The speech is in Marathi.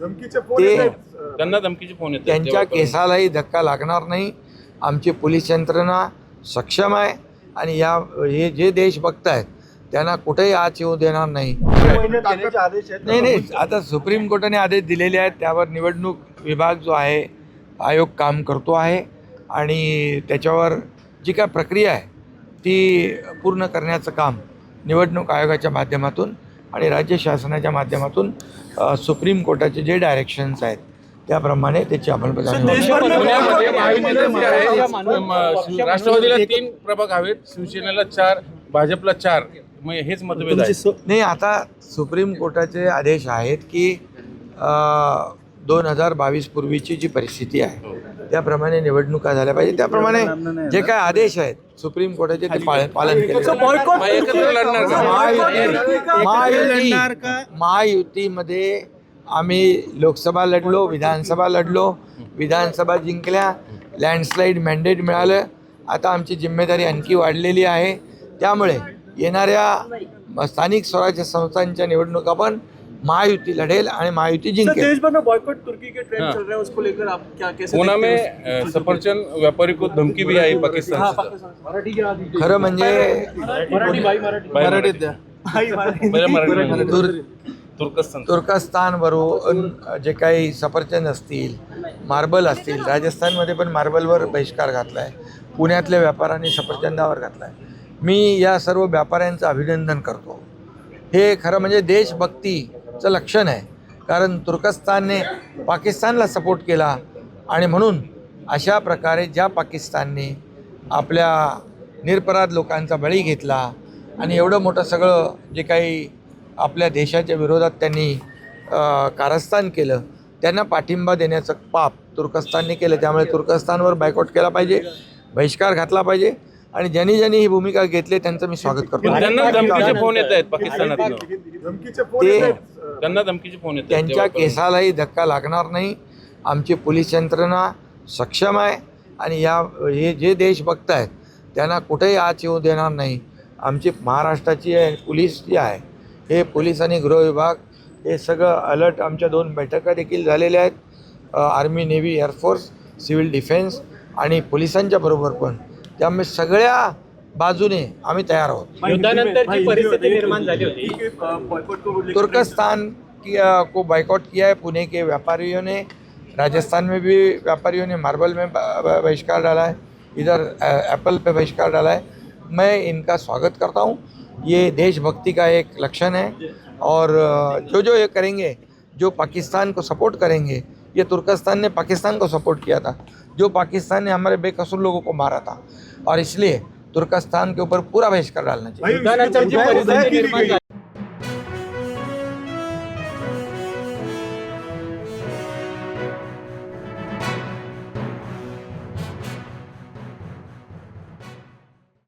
धमकीचे फोन ते- आहेत. त्यांना धमकीचे फोन येतात त्यांच्या. केसालाही धक्का लागणार नाही. आमची पोलीस यंत्रणा सक्षम आहे आणि या हे जे देश बघतायत त्यांना कुठेही आच येऊ देणार नाही. आहेत. नाही नाही आता सुप्रीम कोर्टाने आदेश दिलेले आहेत. त्यावर निवडणूक विभाग जो आहे आयोग काम करतो आहे. आणि त्याच्यावर जी काय प्रक्रिया आहे ती पूर्ण करण्याचं काम निवडणूक आयोगाच्या माध्यमातून आणि राज्य शासनाच्या माध्यमातून सुप्रीम कोर्टाचे जे डायरेक्शन्स आहेत त्याप्रमाणे त्याची अंमलबजावणी राष्ट्रवादीला तीन प्रभाग हवेत शिवसेनेला चार भाजपला चार मग हेच मतभेद आहे नाही आता सुप्रीम कोर्टाचे आदेश आहेत की दोन हजार बावीस पूर्वीची जी परिस्थिती आहे त्याप्रमाणे निवडणुका झाल्या पाहिजे. त्याप्रमाणे जे काय आदेश आहेत सुप्रीम कोर्टाचे ते पाळ- पालन केले. महायुतीमध्ये आम्ही लोकसभा लढलो विधानसभा लढलो. विधानसभा जिंकल्या लँडस्लाईड मॅन्डेट मिळालं. आता आमची जिम्मेदारी आणखी वाढलेली आहे. त्यामुळे येणाऱ्या स्थानिक स्वराज्य संस्थांच्या निवडणुका पण महायुती लढेल आणि महायुती जिंकेल. देश भर में बॉयकॉट तुर्की के ट्रेंड हाँ। चल रहे उसको लेकर आप क्या कैसे पुणे देखते में अ, सफरचंद व्यापारी को धमकी भी आई हाँ, पाकिस्तान खरं म्हणजे मराठी भाई मराठी। मराठीत तुर्कस्तान। तुर्कस्तानवरून जे काही सफरचंद असतील मार्बल असतील राजस्थानमध्ये पण मार्बलवर बहिष्कार घातला आहे पुण्यातल्या व्यापाऱ्यांनी सफरचंदावर घातला आहे मी या सर्व व्यापाऱ्यांचं अभिनंदन करतो. हे खरं म्हणजे चं लक्षण आहे. कारण तुर्कस्तानने पाकिस्तानला सपोर्ट केला आणि म्हणून अशा प्रकारे ज्या पाकिस्तानने आपल्या निरपराध लोकांचा बळी घेतला आणि एवढं मोठं सगळं जे काही आपल्या देशाच्या विरोधात त्यांनी कारस्थान केलं त्यांना पाठिंबा देण्याचं पाप तुर्कस्तानने केलं. त्यामुळे तुर्कस्तानवर बायकॉट केला पाहिजे बहिष्कार घातला पाहिजे. आणि ज्यांनी ज्यांनी ही भूमिका घेतली त्यांचं मी स्वागत पण त्यांना धमकीचे करतो फोन येत आहेत पाकिस्तानातून धमकीचे फोन ते- येत आहेत. त्यांना धमकीचे फोन येत आहेत त्यांच्या. केसालाही धक्का लागणार नाही. आमची पोलीस यंत्रणा सक्षम आहे आणि या हे जे देश बघतायत त्यांना कुठेही आच येऊ देणार नाही. आमची महाराष्ट्राची आहे पोलीस जी आहे हे पोलीस आणि गृह विभाग हे सगळं अलर्ट आमच्या दोन बैठका देखील झालेल्या आहेत. Army navy air force civil defence आणि पोलिसांच्या बरोबर पण. त्यामुळे सगळ्या बाजूने आम्ही तयार आहोत. युद्धानंतरची परिस्थिती निर्माण झाली होती. बॉयकॉट को लेकर तुर्कस्तान किया को बाइकआउट किया है पुणे के व्यापारियों ने राजस्थान में भी व्यापारियों ने मार्बल में बहिष्कार डाला है इधर एप्पल पे बहिष्कार डाला है। मैं इनका स्वागत करता हूँ। ये देशभक्ति का एक लक्षण है। और जो जो ये करेंगे जो पाकिस्तान को सपोर्ट करेंगे ये तुर्कस्तान ने पाकिस्तान को सपोर्ट किया था जो पाकिस्तान ने हमारे बेकसूर लोगों को मारा था। और इसलिए तुर्कस्तान के ऊपर पूरा बहिष्कार डालना चाहिए।